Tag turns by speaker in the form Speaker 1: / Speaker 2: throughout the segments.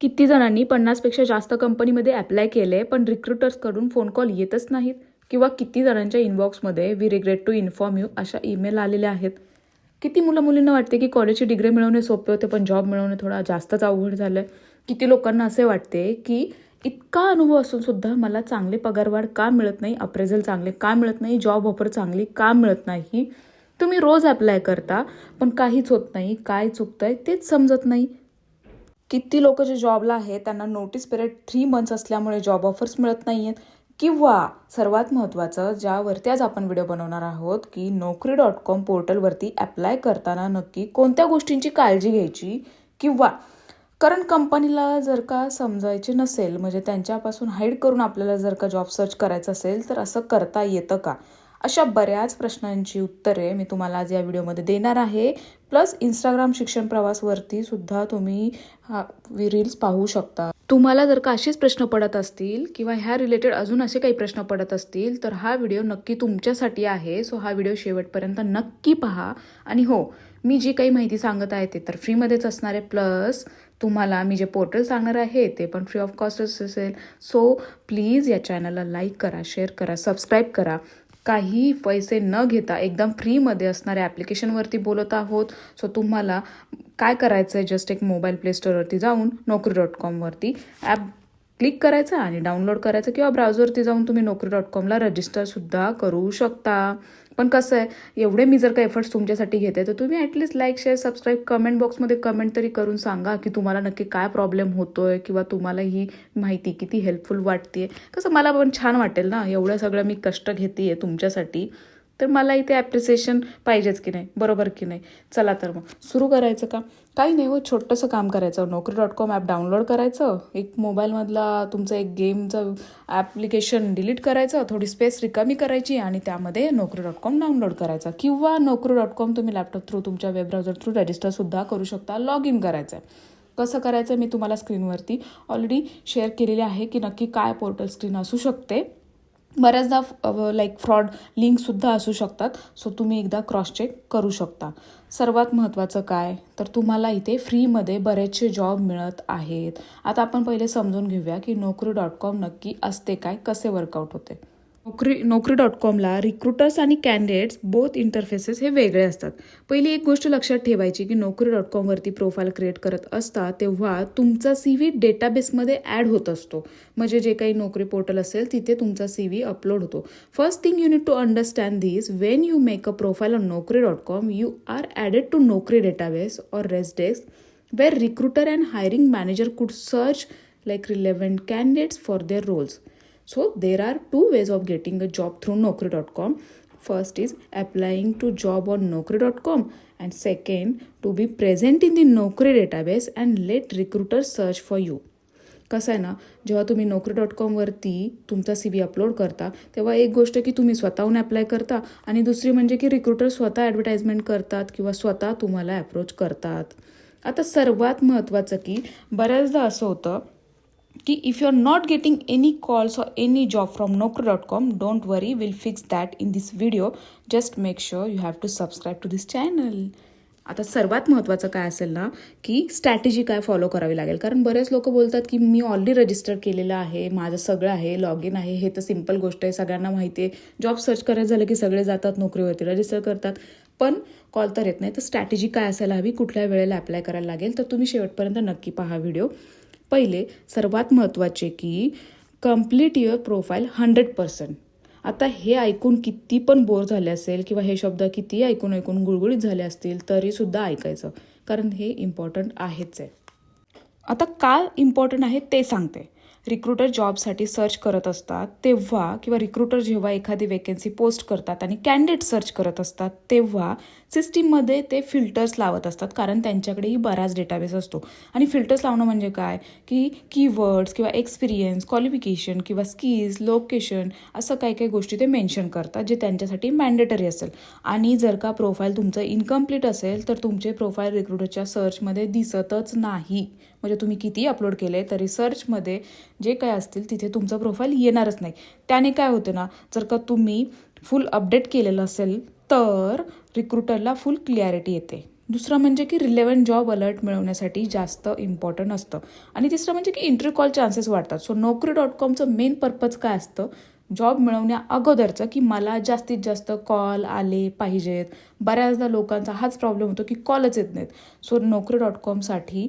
Speaker 1: किती जणांनी पन्नासपेक्षा जास्त कंपनीमध्ये अप्लाय केले पण रिक्रुटर्सकडून फोन कॉल येतच नाहीत? किंवा किती जणांच्या इनबॉक्समध्ये we regret to inform you अशा ईमेल आलेल्या आहेत? किती मुलं मुलींना वाटते की कॉलेजची डिग्री मिळवणे सोपे होते पण जॉब मिळवणे थोडा जास्तच अवघड झालं आहे किती लोकांना असे वाटते की इतका अनुभव असून सुद्धा मला चांगले पगारवाढ का मिळत नाही अप्रेझल चांगले का मिळत नाही जॉब ऑफर चांगली का मिळत नाही? तुम्ही रोज अप्लाय करता पण काहीच होत नाही काय चुकतंय तेच समजत नाही. किती लोक जे जॉबला आहेत त्यांना नोटीस पिरियड थ्री मंथ्स असल्यामुळे जॉब ऑफर्स मिळत नाही आहेत किंवा सर्वात महत्त्वाचं ज्यावरती आज आपण व्हिडिओ बनवणार आहोत की नोकरी डॉट कॉम पोर्टलवरती अप्लाय करताना नक्की कोणत्या गोष्टींची काळजी घ्यायची? किंवा कारण कंपनीला जर का समजायचे नसेल म्हणजे त्यांच्यापासून हाईड करून आपल्याला जर का जॉब सर्च करायचं असेल तर असं करता येतं का? अशा बऱ्याच प्रश्नांची उत्तरे मी तुम्हाला आज या व्हिडिओमध्ये देणार आहे. प्लस इंस्टाग्राम शिक्षण प्रवासवरती सुद्धा तुम्ही हा रील्स पाहू शकता. तुम्हाला जर का असेच प्रश्न पडत असतील किंवा ह्या रिलेटेड अजून असे काही प्रश्न पडत असतील तर हा व्हिडिओ नक्की तुमच्यासाठी आहे. सो हा व्हिडिओ शेवटपर्यंत नक्की पहा. आणि हो मी जी काही माहिती सांगत आहे ते तर फ्रीमध्येच असणार आहे. प्लस तुम्हाला मी जे पोर्टल सांगणार आहे ते पण फ्री ऑफ कॉस्टच असेल. सो प्लीज या चॅनलला लाईक करा शेअर करा सबस्क्राईब करा. काही पैसे न घेता एकदम फ्रीमध्ये असणाऱ्या ॲप्लिकेशनवरती बोलत आहोत. सो तुम्हाला काय करायचं आहे जस्ट एक मोबाईल प्ले स्टोअरवरती जाऊन नोकरी डॉट कॉमवरती ॲप क्लिक करायचं आणि डाउनलोड करायचं किंवा ब्राउझरवरती जाऊन तुम्ही नोकरी डॉट कॉमला रजिस्टरसुद्धा करू शकता. पण कसं आहे एवढे मी जर का एफर्ट्स तुमच्यासाठी घेते तर तुम्ही at least like share subscribe comment बॉक्समध्ये कमेंट तरी करून सांगा की तुम्हाला नक्की काय प्रॉब्लेम होतो आहे किंवा तुम्हाला ही माहिती किती हेल्पफुल वाटते कसं मला पण छान वाटेल ना एवढं सगळं मी कष्ट घेते आहे तुमच्यासाठी. तर मला इथे ॲप्रिसिएशन पाहिजेच की नाही? बरोबर की नाही? चला तर मग. सुरू करायचं का? काही नाही हो छोटंसं काम करायचं. नोकरी डॉट कॉम ॲप डाउनलोड करायचं. एक मोबाईलमधला तुमचं एक गेमचं ॲप्लिकेशन डिलीट करायचं. थोडी स्पेस रिकामी करायची आणि त्यामध्ये नोकरी डॉट कॉम डाउनलोड करायचा. किंवा नोकरी डॉट कॉम तुम्ही लॅपटॉप थ्रू तुमच्या वेब ब्राउझर थ्रू रजिस्टरसुद्धा करू शकता. लॉग इन करायचं आहे कसं करायचं मी तुम्हाला स्क्रीनवरती ऑलरेडी शेअर केलेली आहे की नक्की काय पोर्टल स्क्रीन असू शकते. बऱ्याचदा लाईक फ्रॉड लिंकसुद्धा असू शकतात. सो तुम्ही एकदा क्रॉस चेक करू शकता. सर्वात महत्त्वाचं काय? तर तुम्हाला इथे फ्रीमध्ये बरेचसे जॉब मिळत आहेत. आता आपण पहिले समजून घेऊया की नोकरी डॉट कॉम नक्की असते काय? कसे वर्कआउट होते? नोकरी नोकरी डॉट कॉमला रिक्रुटर्स आणि कॅन्डिडेट्स बोथ इंटरफेसेस हे वेगळे असतात. पहिली एक गोष्ट लक्षात ठेवायची की नोकरी डॉट कॉमवरती प्रोफाईल क्रिएट करत असता तेव्हा तुमचा सी व्ही डेटाबेसमध्ये ॲड होत असतो. म्हणजे जे काही नोकरी पोर्टल असेल तिथे तुमचा सी व्ही अपलोड होतो. First thing you need to understand this when you make a profile on Naukri dot com you are added to Naukri database or Resdex where recruiter and hiring manager could search like relevant candidates for their roles So there are two ways of getting a job through Naukri.com. First is applying to job on Naukri.com and second to be present in the Naukri database and let recruiters search for you. कसं आहे ना जेव्हा तुम्ही Naukri dot कॉमवरती तुमचा C V upload करता तेव्हा एक गोष्ट की तुम्ही स्वतःहून अप्लाय करता आणि दुसरी म्हणजे की रिक्रुटर स्वतः ॲडव्हर्टाईजमेंट करतात किंवा स्वतः तुम्हाला अप्रोच करतात आता सर्वात महत्त्वाचं की बऱ्याचदा असं होतं की if you are not getting any calls or any job from Naukri dot com don't worry will fix that in this video just make sure you have to subscribe to this channel आता सर्वात महत्त्वाचं काय असेल ना की strategy काय follow करावी लागेल? कारण बरेच लोक बोलतात की मी ऑलरेडी रजिस्टर केलेलं आहे माझं सगळं आहे लॉग इन आहे हे तर सिंपल गोष्ट आहे सगळ्यांना माहिती आहे. जॉब सर्च करायचं झालं की सगळे जातात नोकरीवरती रजिस्टर करतात. पण कॉल तर येत नाही. तर स्ट्रॅटेजी काय असायला हवी कुठल्या वेळेला अप्लाय करायला लागेल तर तुम्ही शेवटपर्यंत नक्की पहा व्हिडिओ पहिले सर्वात महत्त्वाचे की complete your profile hundred percent आता हे ऐकून किती पण बोर झाले असेल किंवा हे शब्द किती ऐकून ऐकून गुळगुळीत झाले असतील तरीसुद्धा ऐकायचं. कारण हे इम्पॉर्टंट आहेच आहे. आता का इम्पॉर्टंट आहे ते सांगते. रिक्रुटर जॉबसाठी सर्च करत असतात तेव्हा किंवा रिक्रुटर जेव्हा एखादी वेकेन्सी पोस्ट करतात आणि कॅन्डिडेट सर्च करत असतात तेव्हा सिस्टीममध्ये ते फिल्टर्स लावत असतात कारण त्यांच्याकडेही बराच डेटाबेस असतो. आणि फिल्टर्स लावणं म्हणजे काय? की कीवर्ड्स किंवा एक्सपिरियन्स क्वालिफिकेशन किंवा स्किल्स लोकेशन असं काही काही गोष्टी ते मेन्शन करतात जे त्यांच्यासाठी मॅन्डेटरी असेल. आणि जर का प्रोफाईल तुमचं इनकम्प्लीट असेल तर तुमचे प्रोफाईल रिक्रुटरच्या सर्चमध्ये दिसतच नाही. म्हणजे तुम्ही किती अपलोड केले तरी सर्चमध्ये जे काय असतील तिथे तुमचं प्रोफाईल येणारच नाही. त्याने काय होतं ना जर का तुम्ही फुल अपडेट केलेलं असेल तर रिक्रुटरला फुल क्लिअरिटी येते. दुसरं म्हणजे की रिलेवंट जॉब अलर्ट मिळवण्यासाठी जास्त इम्पॉर्टंट असतं. आणि तिसरं म्हणजे की इंटरव्ह्यू कॉल चान्सेस वाढतात. सो नोकरी डॉट कॉमचं मेन पर्पज काय असतं? जॉब मिळवण्या अगोदरचं की मला जास्तीत जास्त कॉल आले पाहिजेत. बऱ्याचदा लोकांचा हाच प्रॉब्लेम होतो की कॉलच येत नाहीत. सो नोकरी डॉट कॉमसाठी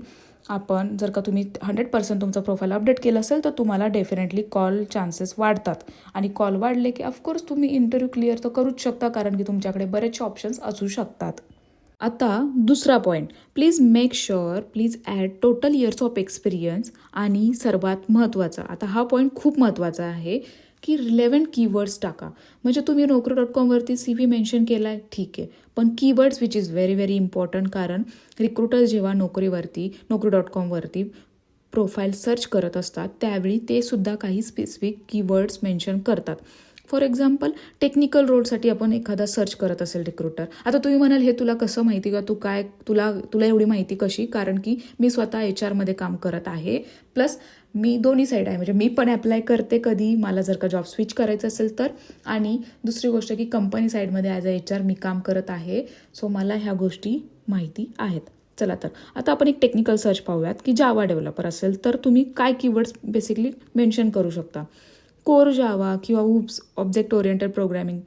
Speaker 1: आपण जर का तुम्ही हंड्रेड पर्सेंट तुमचं प्रोफाईल अपडेट केलं असेल तर तुम्हाला डेफिनेटली कॉल चान्सेस वाढतात. आणि कॉल वाढले की ऑफकोर्स तुम्ही इंटरव्ह्यू क्लिअर तर करूच शकता कारण की तुमच्याकडे बरेचसे ऑप्शन्स असू शकतात. आता दुसरा point please make sure please add total years of experience आणि सर्वात महत्त्वाचा आता हा पॉईंट खूप महत्त्वाचा आहे. की रिलेव्हंट कीवर्ड्स टाका. म्हणजे तुम्ही नोकरी डॉट कॉमवरती सी व्ही मेन्शन केला आहे ठीक आहे. पण keywords which is very very important कारण रिक्रुटर जेव्हा नोकरीवरती नोकरी डॉट कॉमवरती प्रोफाईल सर्च करत असतात त्यावेळी ते सुद्धा काही स्पेसिफिक कीवर्ड्स मेन्शन करतात. फॉर एक्झाम्पल टेक्निकल रोलसाठी आपण एखादा सर्च करत असेल रिक्रुटर आता तुम्ही म्हणाल हे तुला कसं माहिती का? तू काय तुला तुला एवढी माहिती कशी? कारण की मी स्वतः एच आरमध्ये काम करत आहे. प्लस मी दोन्ही साईड आहे. म्हणजे मी पण अप्लाय करते कधी. मला जर का जॉब स्विच करायचं असेल तर. आणि दुसरी गोष्ट की कंपनी साईडमध्ये ॲज अ एच आर मी काम करत आहे. सो मला ह्या गोष्टी माहिती आहेत. चला तर. आता आपण एक टेक्निकल सर्च पाहूयात की जावा डेव्हलपर असेल तर तुम्ही काय कीवर्ड्स बेसिकली मेन्शन करू शकता. कोर जावा किंवा OOPS object oriented programming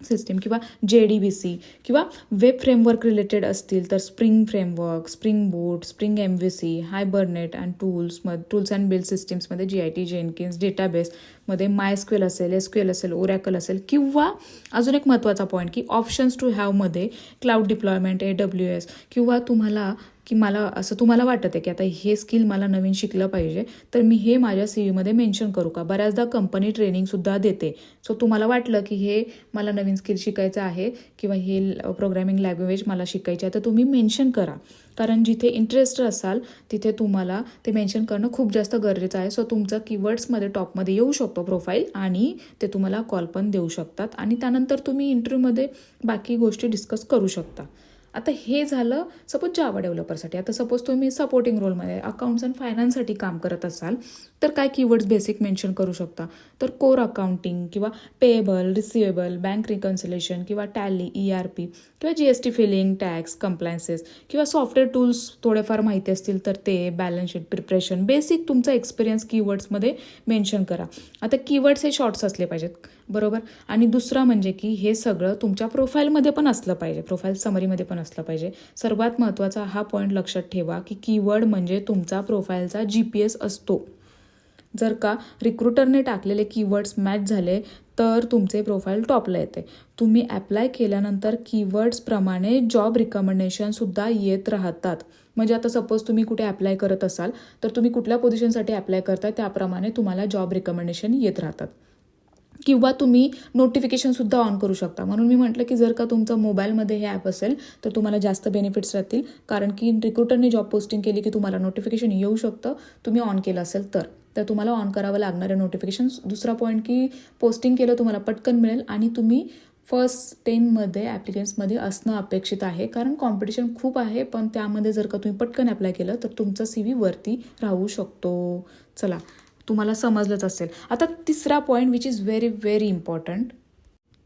Speaker 1: system किंवा जे डी बी सी किंवा वेब फ्रेमवर्क रिलेटेड असतील तर Spring framework Spring boot Spring M V C Hibernate and tools मग tools and build सिस्टीम्समध्ये G I T Jenkins database MySQL असेल S असेल oracle असेल किंवा अजून एक महत्त्वाचा पॉईंट की options to हॅवमध्ये cloud deployment A W S किंवा तुम्हाला की मला असं तुम्हाला वाटत आहे की आता हे स्किल मला नवीन शिकलं पाहिजे तर मी हे माझ्या सी व्हीमध्ये मेन्शन करू का? बऱ्याचदा कंपनी ट्रेनिंगसुद्धा देते. सो तुम्हाला वाटलं की हे मला नवीन स्किल शिकायचं आहे किंवा हे प्रोग्रॅमिंग लँग्वेज मला शिकायची आहे तर तुम्ही मेन्शन करा. कारण जिथे इंटरेस्ट असाल तिथे तुम्हाला ते मेन्शन करणं खूप जास्त गरजेचं आहे. सो तुमचं कीवर्ड्समध्ये टॉपमध्ये येऊ शकतो. प्रोफाईल आणि ते तुम्हाला कॉल पण देऊ शकतात. आणि त्यानंतर तुम्ही इंटरव्ह्यूमध्ये बाकी गोष्टी डिस्कस करू शकता. आता हे झालं सपोज जावा डेव्हलपरसाठी आता सपोज तुम्ही सपोर्टिंग रोलमध्ये अकाउंट्स अँड फायनान्ससाठी काम करत असाल तर काय कीवर्ड्स बेसिक मेन्शन करू शकता? तर कोर अकाउंटिंग किंवा पेएबल रिसिवेबल बँक रिकन्सिलेशन किंवा टॅली ई आर पी किंवा G S T filing tax compliances किंवा सॉफ्टवेअर टूल्स थोडेफार माहिती असतील तर ते बॅलन्स शीट प्रिपरेशन बेसिक तुमचा एक्सपिरियन्स कीवर्ड्समध्ये मेन्शन करा. आता कीवर्ड्स हे शॉर्ट्स असले पाहिजेत बरोबर? आणि दुसरा म्हणजे की हे सगळं तुमच्या प्रोफाईलमध्ये पण असलं पाहिजे प्रोफाईल समरीमध्ये पण असला पाहिजे. सर्वात महत्त्वाचा हा पॉईंट लक्षात ठेवा की कीवर्ड म्हणजे तुमचा प्रोफाईलचा जी पी एस असतो. जर का रिक्रुटरने टाकलेले कीवर्ड्स मॅच झाले तर तुमचे प्रोफाईल टॉपला येते. तुम्ही ॲप्लाय केल्यानंतर कीवर्ड्सप्रमाणे जॉब रिकमेंडेशनसुद्धा येत राहतात. म्हणजे आता सपोज तुम्ही कुठे अप्लाय करत असाल तर तुम्ही कुठल्या पोझिशनसाठी अप्लाय करताय त्याप्रमाणे तुम्हाला जॉब रिकमेंडेशन येत राहतात. किंवा तुम्ही नोटिफिकेशनसुद्धा ऑन करू शकता. म्हणून मी म्हटलं की जर का तुमचा मोबाईलमध्ये हे ॲप असेल तर तुम्हाला जास्त बेनिफिट्स राहतील. कारण की रिक्रुटरने जॉब पोस्टिंग केली की तुम्हाला नोटिफिकेशन येऊ शकतं. तुम्ही ऑन केलं असेल तर. तर तुम्हाला ऑन करावं लागणारे नोटिफिकेशन दुसरा पॉईंट की पोस्टिंग केलं तुम्हाला पटकन मिळेल आणि तुम्ही फर्स्ट टेनमध्ये ॲप्लिकेंट्समध्ये असणं अपेक्षित आहे. कारण कॉम्पिटिशन खूप आहे पण त्यामध्ये जर का तुम्ही पटकन अप्लाय केलं तर तुमचा सी व्ही वरती राहू शकतो. चला. तुम्हाला समजलंच असेल. आता तिसरा point which is very very important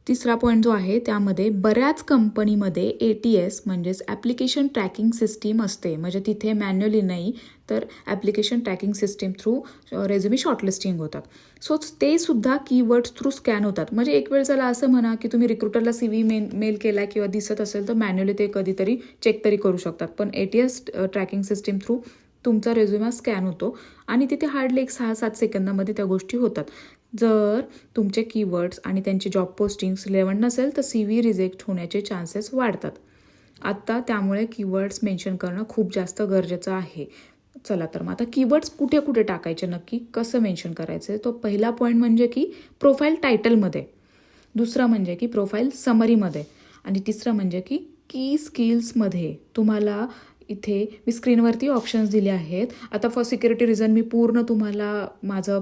Speaker 1: तिसरा पॉईंट जो आहे त्यामध्ये बऱ्याच कंपनीमध्ये ए टी एस म्हणजेच ॲप्लिकेशन ट्रॅकिंग सिस्टीम असते. म्हणजे तिथे मॅन्युअली नाही तर application tracking system through resume shortlisting होतात. सो ते सुद्धा कीवर्ड्स थ्रू स्कॅन होतात. म्हणजे एक वेळ चला असं म्हणा की तुम्ही रिक्रुटरला सी व्ही मेल मेल केला किंवा दिसत असेल तर मॅन्युअली ते कधीतरी चेक तरी करू शकतात. पण A T S tracking system through तुमचा रेझ्युमा स्कॅन होतो आणि तिथे हार्डली एक सहा सात सेकंदामध्ये त्या गोष्टी होतात. जर तुमचे कीवर्ड्स आणि त्यांची जॉब पोस्टिंग्स रिलेवंट नसेल तर सी व्ही रिजेक्ट होण्याचे चान्सेस वाढतात. आत्ता त्यामुळे कीवर्ड्स मेन्शन करणं खूप जास्त गरजेचं आहे. चला तर मग आता कीवर्ड्स कुठे कुठे टाकायचे नक्की कसं मेन्शन करायचं? तो पहिला पॉईंट म्हणजे की प्रोफाईल टायटलमध्ये दुसरा म्हणजे की प्रोफाईल समरीमध्ये आणि तिसरं म्हणजे की की स्किल्समध्ये तुम्हाला इथे मी स्क्रीनवरती ऑप्शन्स दिले आहेत. आता फॉर सिक्युरिटी रिझन मी पूर्ण तुम्हाला माझं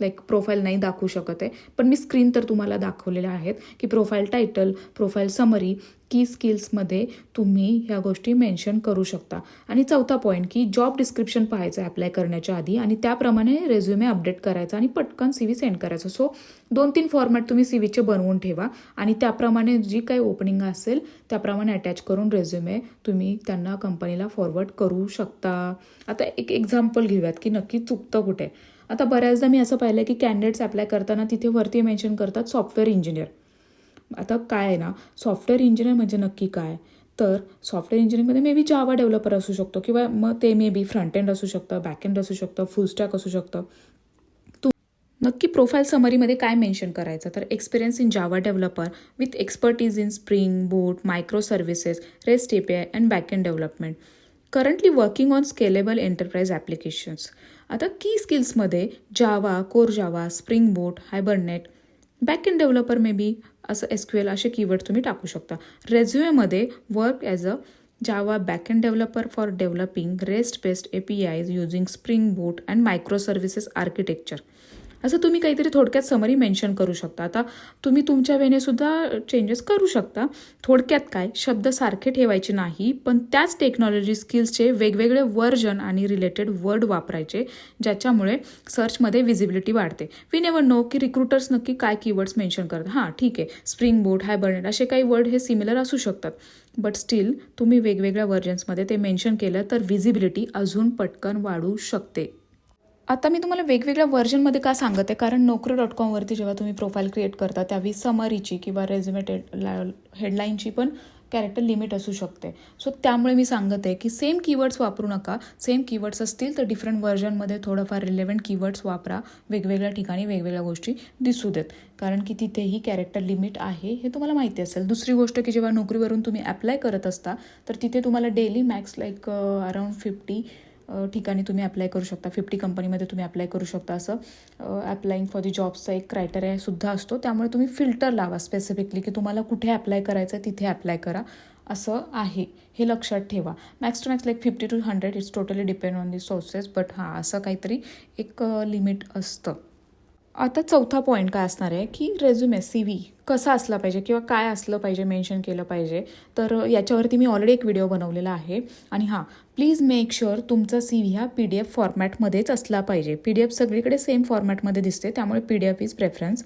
Speaker 1: लाईक प्रोफाईल नाही दाखवू शकत आहे. पण मी स्क्रीन तर तुम्हाला दाखवलेल्या आहेत की प्रोफाईल टायटल प्रोफाईल समरी की स्किल्समध्ये तुम्ही ह्या गोष्टी मेन्शन करू शकता. आणि चौथा पॉईंट की जॉब डिस्क्रिप्शन पाहायचं अप्लाय करण्याच्या आधी आणि त्याप्रमाणे रेझ्युमे अपडेट करायचा आणि पटकन सी व्ही सेंड करायचं. सो दोन तीन फॉर्मॅट तुम्ही सी व्हीचे बनवून ठेवा आणि त्याप्रमाणे जी काही ओपनिंग असेल त्याप्रमाणे अटॅच करून रेझ्युमे तुम्ही त्यांना कंपनीला फॉरवर्ड करू शकता. आता एक एक्झाम्पल घेऊयात की नक्की चुकतं कुठे. आता बऱ्याचदा मी असं पाहिलं की कॅन्डिडेट्स अप्लाय करताना तिथे वरती मेन्शन करतात सॉफ्टवेअर इंजिनियर आता काय आहे ना सॉफ्टवेअर इंजिनियर म्हणजे नक्की काय? तर सॉफ्टवेअर इंजिनिअरिंगमध्ये मे बी जावा डेव्हलपर असू शकतो किंवा मग ते मे बी फ्रंट एंड असू शकतं बॅक एंड असू शकतं फुल स्टॅक असू शकतं. तू नक्की प्रोफाईल समरीमध्ये काय मेन्शन करायचं? तर experience in Java developer with expertise in Spring Boot micro services rest API and back end development currently working on scalable enterprise applications आता की स्किल्समध्ये Java core Java Spring Boot Hibernate back end developer may be असं S Q L असे keyword तुम्ही टाकू शकता. रेझ्युएमध्ये work as a Java back end developer for developing rest based A P Is using Spring Boot and micro services architecture असं तुम्ही काहीतरी थोडक्यात summary mention करू शकता. आता तुम्ही तुमच्या वेनेसुद्धा चेंजेस करू शकता. थोडक्यात काय? शब्द सारखे ठेवायचे नाही पण त्याच टेक्नॉलॉजी स्किल्सचे वेगवेगळे वर्जन आणि रिलेटेड वर्ड वापरायचे ज्याच्यामुळे सर्चमध्ये विजिबिलिटी वाढते. वी नेवर नो की रिक्रुटर्स नक्की काय कीवर्ड्स मेन्शन करतात. हां ठीक आहे. स्प्रिंग बोट हायबर्नेट असे काही वर्ड हे सिमिलर असू शकतात. बट स्टील तुम्ही वेगवेगळ्या वर्जन्समध्ये ते मेन्शन केलं तर विजिबिलिटी अजून पटकन वाढू शकते. आता मी तुम्हाला वेगवेगळ्या व्हर्जनमध्ये का सांगत? आहे कारण नोकरी डॉट कॉमवरती जेव्हा तुम्ही प्रोफाईल क्रिएट करता त्यावेळी समरीची किंवा रेझ्युमेटेड हेडलाईनची पण कॅरेक्टर लिमिट असू शकते. सो त्यामुळे मी सांगत आहे की सेम कीवर्ड्स वापरू नका. सेम कीवर्ड्स असतील तर डिफरंट व्हर्जनमध्ये थोडंफार रिलेव्हंट कीवर्ड्स वापरा. वेगवेगळ्या ठिकाणी वेगवेगळ्या गोष्टी दिसू देत. कारण की तिथेही कॅरेक्टर लिमिट आहे हे तुम्हाला माहिती असेल. दुसरी गोष्ट की जेव्हा नोकरीवरून तुम्ही अप्लाय करत असता तर तिथे तुम्हाला daily max like around fifty ठिकाणी तुम्ही अप्लाय करू शकता. फिफ्टी कंपनीमध्ये तुम्ही अप्लाय करू शकता असं. अप्लाईंग फॉर दी जॉबचा एक क्रायटेरियासुद्धा असतो. त्यामुळे तुम्ही फिल्टर लावा स्पेसिफिकली की तुम्हाला कुठे अप्लाय करायचं आहे तिथे अप्लाय करा. असं आहे. हे लक्षात ठेवा. Max to max like fifty to hundred it's totally depend on the sources but हां असं काहीतरी एक लिमिट असतं. आता चौथा पॉईंट काय असणार आहे? की रेझ्युमे सी व्ही कसा असला पाहिजे किंवा काय असलं पाहिजे मेन्शन केलं पाहिजे? तर याच्यावरती मी ऑलरेडी एक व्हिडिओ बनवलेला आहे. आणि हां प्लीज मेक शुअर तुमचा सी व्ही हा पी डी एफ फॉर्मॅटमध्येच असला पाहिजे. पी डी एफ सगळीकडे सेम फॉर्मॅटमध्ये दिसते त्यामुळे P D F is preference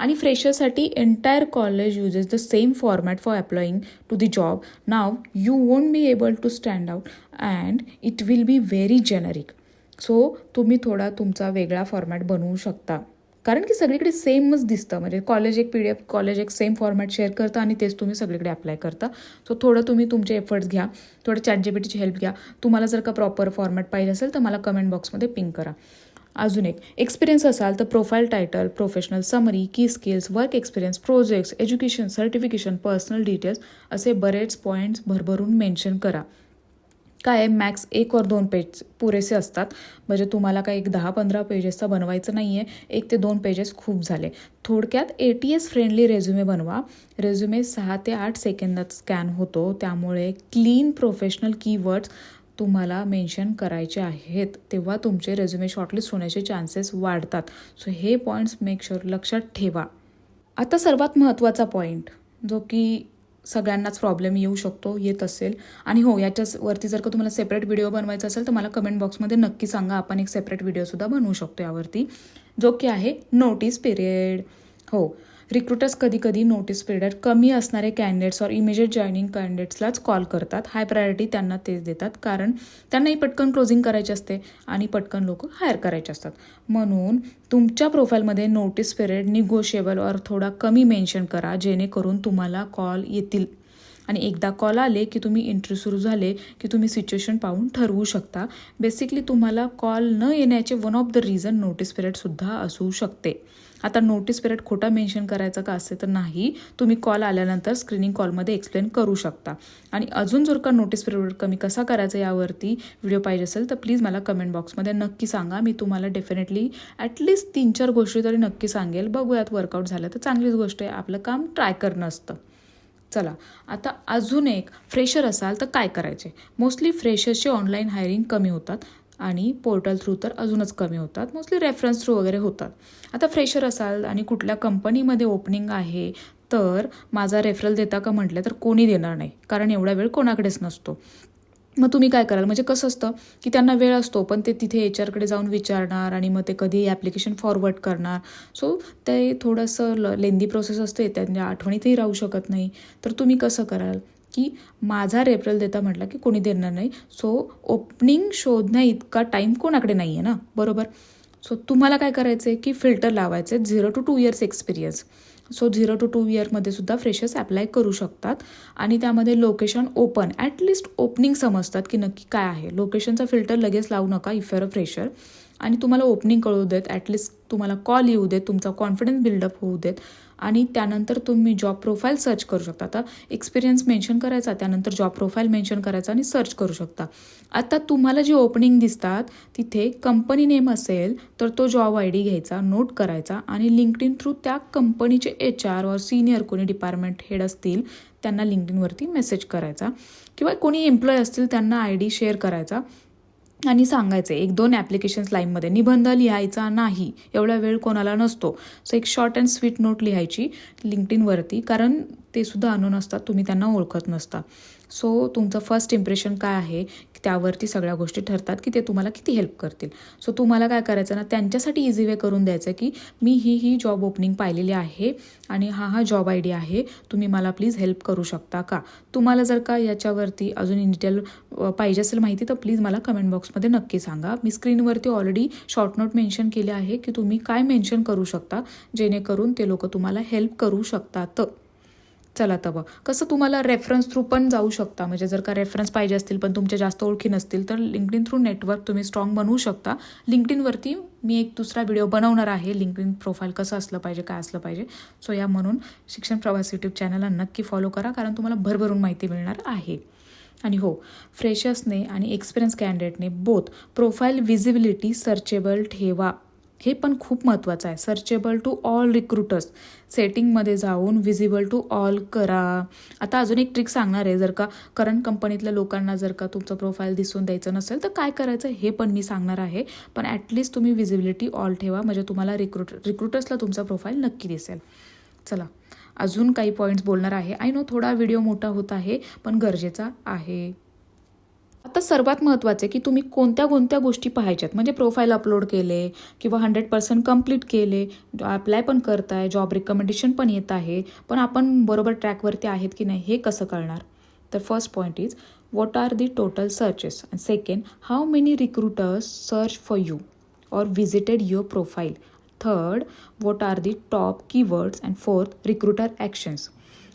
Speaker 1: आणि फ्रेशरसाठी entire college uses the same format for applying to the job now you won't be able to stand out and it will be very generic so तुम्ही थोडा तुमचा वेगळा format बनवू शकता. कारण की सगळीकडे सेमच दिसतं. म्हणजे कॉलेज एक पी डी एफ कॉलेज एक सेम फॉर्मॅट शेअर करतं आणि तेच तुम्ही सगळीकडे अप्लाय करता. सो थोडं तुम्ही तुमचे एफर्ट्स घ्या. थोडं चॅट जीपीटीची हेल्प घ्या. तुम्हाला जर का प्रॉपर फॉर्मॅट पाहिजे असेल तर मला कमेंट बॉक्समध्ये पिंक करा. अजून एक. एक्सपिरियन्स असाल तर प्रोफाईल टायटल प्रोफेशनल समरी की skills work experience projects education certification personal details असे बरेच पॉईंट्स भरभरून मेन्शन करा. काय मॅक्स एक और दोन पेज पुरेसे असतात. म्हणजे तुम्हाला काही एक दहा पंधरा पेजेसचा बनवायचं नाही आहे एक ते दोन पेजेस खूप झाले. थोडक्यात A T S friendly resume बनवा. रेझ्युमे सहा ते आठ सेकंदात स्कॅन होतो. त्यामुळे क्लीन प्रोफेशनल कीवर्ड्स तुम्हाला मेन्शन करायचे आहेत. तेव्हा तुमचे रेझ्युमे शॉर्टलिस्ट होण्याचे चान्सेस वाढतात. सो हे पॉईंट्स मेक शुअर लक्षात ठेवा. आता सर्वात महत्त्वाचा पॉईंट जो की सगळ्यांनाच प्रॉब्लेम येऊ शकतो येत असेल. आणि हो याच्यावरती जर का तुम्हाला सेपरेट व्हिडिओ बनवायचा असेल तर मला कमेंट बॉक्समध्ये नक्की सांगा. आपण एक सेपरेट व्हिडिओसुद्धा बनवू शकतो यावरती जो की आहे नोटीस पिरियड हो. रिक्रुटर्स कधी कधी नोटीस पिरियड कमी असणारे कॅन्डिडेट्स और इमिजिएट जॉईनिंग कॅन्डिडेट्सलाच कॉल करतात. हाय प्रायोरिटी त्यांना तेच देतात. कारण त्यांनाही पटकन क्लोजिंग करायचे असते आणि पटकन लोक हायर करायचे असतात. म्हणून तुमच्या प्रोफाईलमध्ये नोटीस पिरियड निगोशिएबल और थोडा कमी मेन्शन करा जेणेकरून तुम्हाला कॉल येतील. आणि एकदा कॉल आले की तुम्ही इंटरव्ह्यू सुरू झाले की तुम्ही सिच्युएशन पाहून ठरवू शकता. बेसिकली तुम्हाला कॉल न येण्याचे one of the reason notice पिरियडसुद्धा असू शकते. आता नोटीस पिरियड खोटा मेन्शन करायचा का असेल तर नाही. तुम्ही कॉल आल्यानंतर स्क्रीनिंग कॉलमध्ये एक्सप्लेन करू शकता. आणि अजून जर का नोटीस पिरियड कमी कसा करायचा यावरती व्हिडिओ पाहिजे असेल तर प्लीज मला कमेंट बॉक्समध्ये नक्की सांगा. मी तुम्हाला डेफिनेटली ॲटलिस्ट तीन चार गोष्टी तरी नक्की सांगेल. बघूयात वर्कआउट झालं तर चांगलीच गोष्ट आहे. आपलं काम ट्राय करणं असतं. चला आता अजून एक फ्रेशर असाल तर काय करायचे? मोस्टली फ्रेशर्सचे ऑनलाईन हायरिंग कमी होतात. आणि पोर्टल थ्रू तर अजूनच कमी होतात. मोस्टली रेफरन्स थ्रू वगैरे होतात. आता फ्रेशर असाल आणि कुठल्या कंपनीमध्ये ओपनिंग आहे तर माझा रेफरल देता का म्हटलं तर कोणी देणार नाही. कारण एवढा वेळ कोणाकडेच नसतो. मग तुम्ही काय कराल? म्हणजे कसं असतं की त्यांना वेळ असतो पण ते तिथे एच आरकडे जाऊन विचारणार आणि मग ते कधी ॲप्लिकेशन फॉरवर्ड करणार. सो ते थोडंसं ल लेंदी प्रोसेस असते त्यांच्या आठवणीतही राहू शकत नाही. तर तुम्ही कसं कराल? की माझा रेफरल देता म्हटलं की कोणी देणार नाही. सो ओपनिंग शोधण्या इतका टाईम कोणाकडे नाही आहे ना? बरोबर? सो तुम्हाला काय करायचं आहे की फिल्टर लावायचे zero to two years experience so zero to two इयरमध्ये सुद्धा फ्रेशर्स अप्लाय करू शकतात. आणि त्यामध्ये लोकेशन ओपन ॲटलिस्ट ओपनिंग समजतात की नक्की काय आहे. लोकेशनचा फिल्टर लगेच लावू नका इफ युअर अ फ्रेशर आणि तुम्हाला ओपनिंग कळू देत. ॲटलिस्ट तुम्हाला कॉल येऊ देत. तुमचा कॉन्फिडन्स बिल्डअप होऊ देत. आणि त्यानंतर तुम्ही जॉब प्रोफाईल सर्च करू शकता. आता एक्सपिरियन्स मेन्शन करायचा त्यानंतर जॉब प्रोफाईल मेन्शन करायचा आणि सर्च करू शकता. आता तुम्हाला जी ओपनिंग दिसतात तिथे कंपनी नेम असेल तर तो जॉब आय डी घ्यायचा नोट करायचा आणि लिंकड थ्रू त्या कंपनीचे एच आर और सिनियर कोणी डिपार्टमेंट हेड असतील त्यांना लिंकडिनवरती मेसेज करायचा. किंवा कोणी एम्प्लॉय असतील त्यांना आय डी शेअर करायचा. आणि सांगायचे एक दोन ॲप्लिकेशन्स लाईनमध्ये निबंध लिहायचा नाही एवढा वेळ कोणाला नसतो. सो एक शॉर्ट अँड स्वीट नोट लिहायची लिंकडिनवरती कारण ते सुद्धा अनोन असतात तुम्ही त्यांना ओळखत नसता. सो तुमचं फर्स्ट इम्प्रेशन काय आहे? त्यावरती सगळ्या गोष्टी ठरतात की ते तुम्हाला किती हेल्प करतील. सो तुम्हाला काय करायचं ना त्यांच्यासाठी इझी वे करून द्यायचं की मी ही ही जॉब ओपनिंग पाहिलेली आहे आणि हा हा जॉब आय डी आहे तुम्ही मला प्लीज हेल्प करू शकता का? तुम्हाला जर का याच्यावरती अजून इन डिटेल पाहिजे असेल माहिती तर प्लीज मला कमेंट बॉक्समध्ये नक्की सांगा. मी स्क्रीनवरती ऑलरेडी शॉर्ट नोट मेन्शन केले आहे की तुम्ही काय मेन्शन करू शकता जेणेकरून ते लोक तुम्हाला हेल्प करू शकतात. चला तर बघ कसं तुम्हाला रेफरन्स थ्रू पण जाऊ शकता. म्हणजे जर का रेफरन्स पाहिजे असतील पण तुमच्या जास्त ओळखी नसतील तर लिंकडिन थ्रू नेटवर्क तुम्ही स्ट्रॉंग बनवू शकता. लिंकडिनवरती मी एक दुसरा व्हिडिओ बनवणार आहे. लिंकडिन प्रोफाईल कसं असलं पाहिजे काय असलं पाहिजे. सो या म्हणून शिक्षण प्रवास यूट्यूब चॅनलला नक्की फॉलो करा कारण तुम्हाला भरभरून माहिती मिळणार आहे. आणि हो फ्रेशर्सने आणि एक्सपिरियन्स कॅन्डिडेटने बोथ प्रोफाईल विजिबिलिटी सर्चेबल ठेवा. हे पण खूप महत्त्वाचं आहे. सर्चेबल टू ऑल रिक्रुटर्स सेटिंगमध्ये जाऊन विजिबल टू ऑल करा. आता अजून एक ट्रिक सांगणार आहे. जर का करंट कंपनीतल्या लोकांना जर का तुमचं प्रोफाईल दिसून द्यायचं नसेल तर काय करायचं हे पण मी सांगणार आहे. पण ॲटलिस्ट तुम्ही विजिबिलिटी ऑल ठेवा. म्हणजे तुम्हाला रिक्रुट रिक्रुटर्सला तुमचा प्रोफाईल नक्की दिसेल. चला. अजून काही पॉईंट्स बोलणार आहे. आय नो थोडा व्हिडिओ मोठा होत आहे पण गरजेचा आहे. आता सर्वात महत्त्वाचे की तुम्ही कोणत्या कोणत्या गोष्टी पाहायच्यात? म्हणजे प्रोफाईल अपलोड केले किंवा हंड्रेड पर्सेंट कंप्लीट केले अप्लाय पण करताय जॉब रिकमेंडेशन पण येत आहे पण आपण बरोबर ट्रॅकवरती आहेत की नाही हे कसं कळणार? तर first point is what are the total searches and second how many recruiters search for you or visited your profile third what are the top keywords and fourth recruiter actions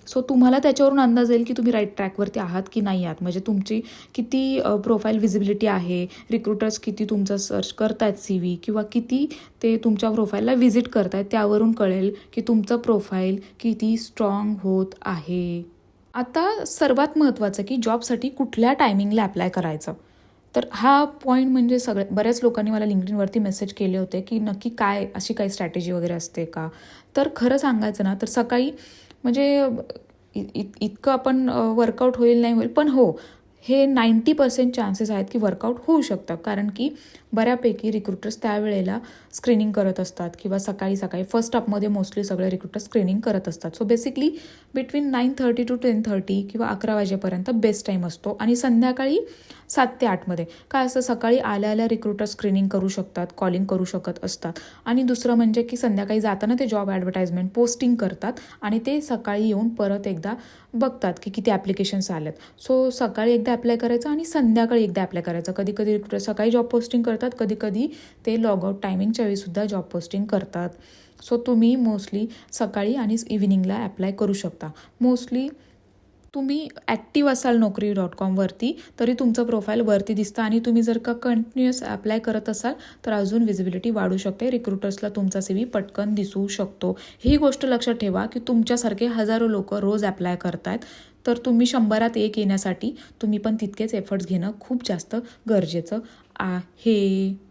Speaker 1: so तुम्हाला त्याच्यावरून अंदाज येईल की तुम्ही right ट्रॅकवरती आहात की नाही आहात. म्हणजे तुमची किती प्रोफाईल विजिबिलिटी आहे? रिक्रुटर्स किती तुमचं सर्च करतायत सी व्ही किंवा किती ते तुमच्या प्रोफाईलला व्हिजिट करतायत त्यावरून कळेल की तुमचं प्रोफाईल किती स्ट्रॉंग होत आहे. आता सर्वात महत्त्वाचं की जॉबसाठी कुठल्या टायमिंगला अप्लाय करायचं? तर हा पॉईंट म्हणजे सगळ्या बऱ्याच लोकांनी मला लिंकडिनवरती मेसेज केले होते की नक्की काय अशी काही स्ट्रॅटेजी वगैरे असते का? तर खरं सांगायचं ना तर सकाळी म्हणजे इत इतकं आपण वर्कआउट होईल नाही होईल. पण हो हे नाईंटी पर्सेंट चान्सेस आहेत की वर्कआउट होऊ शकतं कारण की बऱ्यापैकी रिक्रुटर्स त्यावेळेला स्क्रीनिंग करत असतात किंवा सकाळी सकाळी फर्स्ट अपमध्ये मोस्टली सगळे रिक्रुटर्स स्क्रीनिंग करत असतात. So basically between nine thirty to ten thirty किंवा अकरा वाजेपर्यंत बेस्ट टाईम असतो. आणि संध्याकाळी सात ते आठमध्ये काय असतं? सकाळी आल्या आल्या रिक्रुटर स्क्रीनिंग करू शकतात कॉलिंग करू शकत असतात. आणि दुसरं म्हणजे की संध्याकाळी जाताना ते जॉब ॲडव्हर्टाईजमेंट पोस्टिंग करतात आणि ते सकाळी येऊन परत एकदा बघतात की किती ॲप्लिकेशन्स आल्यात. सो सकाळी एकदा अप्लाय करायचं आणि संध्याकाळी एकदा अप्लाय करायचं. कधी कधी रिक्रुटर सकाळी जॉब पोस्टिंग करतात कधी कधी ते लॉग आउट टायमिंगच्या वेळीसुद्धा जॉब पोस्टिंग करतात. सो तुम्ही मोस्टली सकाळी आणि इव्हिनिंगला अप्लाय करू शकता. मोस्टली तुम्ही ॲक्टिव्ह असाल नोकरी डॉट कॉमवरती तरी तुमचं प्रोफाईल वरती दिसतं आणि तुम्ही जर का कंटिन्युअस अप्लाय करत असाल तर अजून विजिबिलिटी वाढू शकते. रिक्रुटर्सला तुमचा सी व्ही पटकन दिसू शकतो. ही गोष्ट लक्षात ठेवा की तुमच्यासारखे हजारो लोक रोज अप्लाय करतायत. तर तुम्ही शंभरात एक येण्यासाठी तुम्ही पण तितकेच एफर्ट्स घेणं खूप जास्त गरजेचं आहे.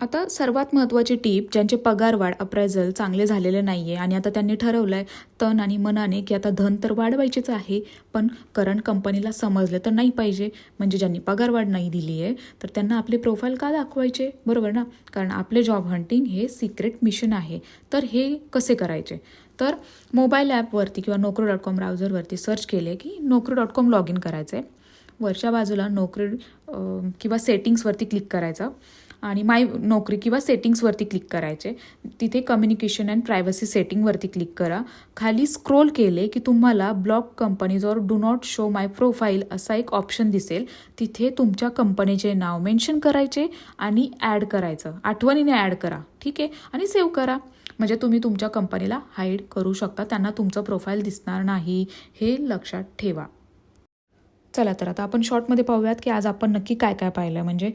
Speaker 1: आता सर्वात महत्त्वाची टीप ज्यांचे पगारवाढ अप्रायझल चांगले झालेले नाही आहे आणि आता त्यांनी ठरवलं आहे तन आणि मनाने की आता धन तर वाढवायचेच आहे पण करंट कंपनीला समजलं तर नाही पाहिजे. म्हणजे ज्यांनी पगारवाढ नाही दिली आहे तर त्यांना आपले प्रोफाईल का दाखवायचे? बरोबर ना? कारण आपले जॉब हंटिंग हे सिक्रेट मिशन आहे. तर हे कसे करायचे? तर मोबाईल ॲपवरती किंवा नोकरी डॉट कॉम ब्राउझरवरती सर्च केले की नोकरी डॉट कॉम लॉग इन करायचं आहे वरच्या बाजूला नोकरी किंवा सेटिंग्सवरती क्लिक करायचं. आणि माय नोकरी किंवा सेटिंग्सवरती क्लिक करायचे. तिथे कम्युनिकेशन अँड प्रायव्हसी सेटिंगवरती क्लिक करा. खाली स्क्रोल केले की तुम्हाला ब्लॉक कंपनीज और do not show my profile असा एक ऑप्शन दिसेल. तिथे तुमच्या कंपनीचे नाव मेन्शन करायचे आणि ॲड करायचं. आठवणीने ॲड करा. ठीक आहे? आणि सेव्ह करा. म्हणजे तुम्ही तुमच्या कंपनीला हाईड करू शकता. त्यांना तुमचं प्रोफाईल दिसणार नाही. हे लक्षात ठेवा. चला तर आता आपण शॉर्टमध्ये पाहूयात की आज आपण नक्की काय काय पाहिलं म्हणजे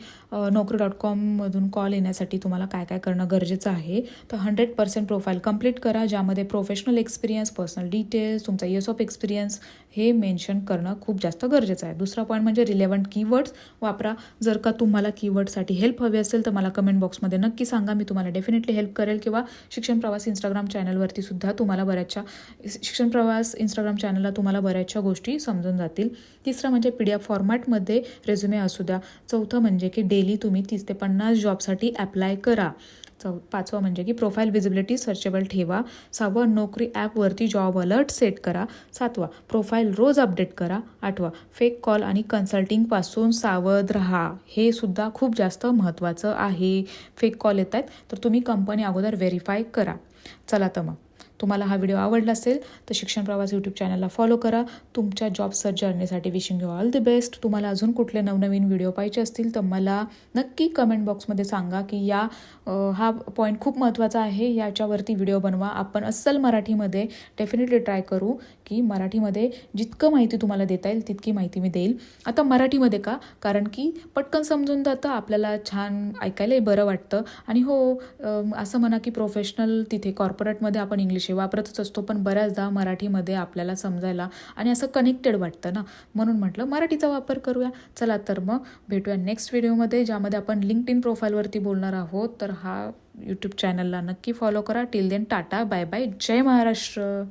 Speaker 1: नोकरी डॉट कॉममधून कॉल येण्यासाठी तुम्हाला काय काय करणं गरजेचं आहे. तर हंड्रेड पर्सेंट प्रोफाईल कंप्लीट करा ज्यामध्ये प्रोफेशनल एक्सपिरियन्स पर्सनल डिटेल्स तुमचा इयर्स ऑफ एक्सपिरियन्स हे मेन्शन करणं खूप जास्त गरजेचं आहे. दुसरा पॉईंट म्हणजे रिलेवंट कीवर्ड्स वापरा. जर का तुम्हाला कीवर्डसाठी हेल्प हवी असेल तर मला कमेंट बॉक्समध्ये नक्की सांगा. मी तुम्हाला डेफिनेटली हेल्प करेल. किंवा शिक्षण प्रवास इंस्टाग्राम चॅनलवरती सुद्धा तुम्हाला बऱ्याचशा शिक्षण प्रवास इंस्टाग्राम चॅनलला तुम्हाला बऱ्याचशा गोष्टी समजून जातील. तिसरं म्हणजे पी डी एफ फॉर्मॅटमध्ये रेझ्युमे असू द्या. चौथं म्हणजे की डेली तुम्ही तीस ते पन्नास जॉबसाठी ॲप्लाय करा. चौ पाचवं म्हणजे की प्रोफाईल विजिबिलिटी सर्चेबल ठेवा. सहावं नोकरी ॲपवरती जॉब अलर्ट सेट करा. सातवा प्रोफाईल रोज अपडेट करा. आठवा फेक कॉल आणि कन्सल्टिंगपासून सावध राहा. हे सुद्धा खूप जास्त महत्त्वाचं आहे. फेक कॉल येत आहेत तर तुम्ही कंपनी अगोदर व्हेरीफाय करा. चला तर मग. तुम्हाला हा व्हिडिओ आवडला असेल तर शिक्षण प्रवास यूट्यूब चॅनलला फॉलो करा. तुमच्या job search जर्नीसाठी wishing you all the best तुम्हाला अजून कुठले नवनवीन व्हिडिओ पाहिजे असतील तर मला नक्की कमेंट बॉक्समध्ये सांगा की या हा पॉईंट खूप महत्त्वाचा आहे. याच्यावरती व्हिडिओ बनवा. आपण अस्सल मराठीमध्ये डेफिनेटली ट्राय करू की मराठीमध्ये जितकं माहिती तुम्हाला देता येईल तितकी माहिती मी देईल. आता मराठीमध्ये का? कारण की पटकन समजून जातं आपल्याला छान ऐकायलाही बरं वाटतं. आणि हो असं म्हणा की प्रोफेशनल तिथे कॉर्पोरेटमध्ये आपण इंग्लिश भाषे वापरतच असतो पण बऱ्याचदा मराठीमध्ये आपल्याला समजायला आणि असं कनेक्टेड वाटतं ना. म्हणून म्हटलं मराठीचा वापर करूया. चला तर मग भेटूया नेक्स्ट व्हिडिओमध्ये ज्यामध्ये आपण लिंक्ड इन प्रोफाईलवरती बोलणार आहोत. तर हा यूट्यूब चॅनलला नक्की फॉलो करा. Till then tata bye bye जय महाराष्ट्र.